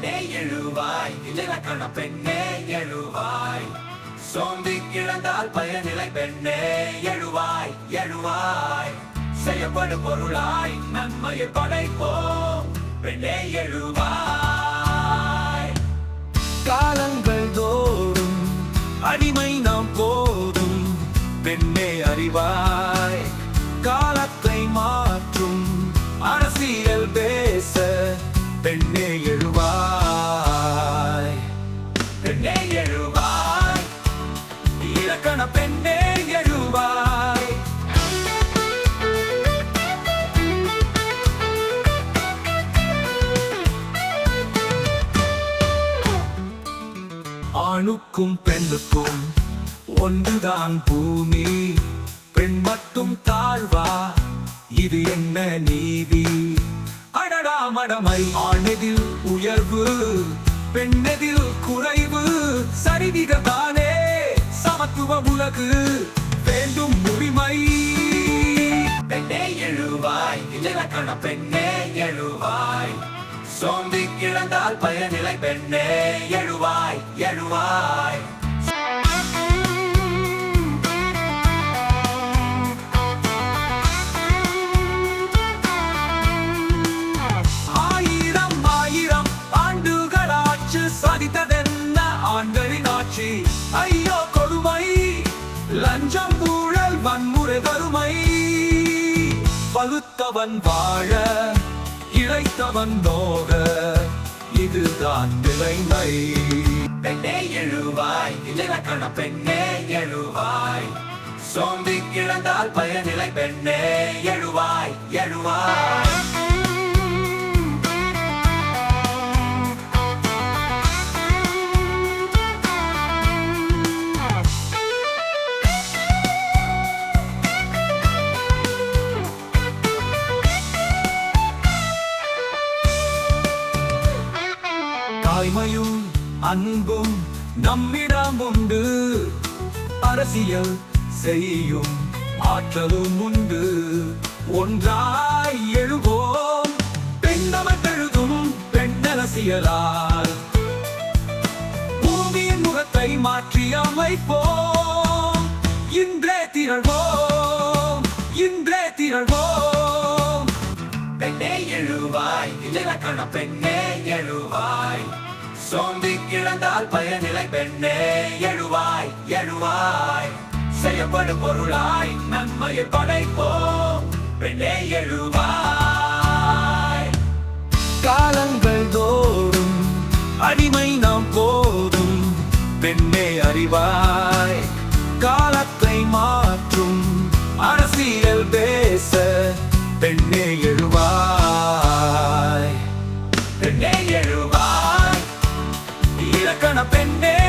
பெண்ணே எழுவாய். இலக்கண பெண்ணே எழுவாய். சோம்பி கிழந்தால் பயனிலை பெண்ணே எழுவாய் எழுவாய். செய்யப்படும் பொருளாய் நன்மையை படைப்போம். பெண்ணே எழுவாய். காலங்கள் தோறும் அடிமை நாம் போதும். பெண்ணே அறிவாய். பெண்ணே எழுவாய் இலக்கண பெண்ணே எழுவாய் ஆணுக்கும் பெண்ணுக்கும் ஒன்றுதான் பூமி பெண் மட்டும் தாழ்வா? இது என்ன நீதி? அடடாமடமை ஆனதில் உயர்வு பெண்ணெதில் குறைவு சரிவிகதானே சமத்துவ உலகு வேண்டும் உரிமை. பெண்ணே எழுவாய் இலக்கண பெண்ணே எழுவாய். சோம்பி கிழந்தால் பயனிலை பெண்ணே எழுவாய் எழுவாய். லஞ்சம் ஊழல் வன்முறை வறுமை. பகுத்தவன் வாழ இழைத்தவன் நோக இதுதான் நிலைமை. பெண்ணே எழுவாய் இலக்கண பெண்ணே எழுவாய். சோம்பி கிடந்தால் பயனிலை பெண்ணே எழுவாய் எழுவாய். தாய்மையும் அன்பும் நம்மிடம் உண்டு. அரசியல் செய்யும் ஆற்றலும் உண்டு. ஒன்றாய் எழுவோம். பெண்ணமக்கெழுதும் பெண்ணரசியலால் பூமியின் முகத்தை மாற்றி அமைப்போம். இன்றே திரள்வோம் இன்றே திரள்வோம் பெண்ணே எழுவாய் இலக்கண பெண்ணே எழுவாய். சோம்பி கிடந்தால் பயனிலை பெண்ணே எழுவாய் எழுவாய். செய்யப்படும் பொருளாய் நன்மையை படைப்போம். பெண்ணே எழுவாய். காலங்கள் தோறும் அடிமை நாம் போதும். பெண்ணே அறிவாய். காலத்தை மாற்றும் அரசியல் பேச பெண்ணே எழுவாய். gonna bend it.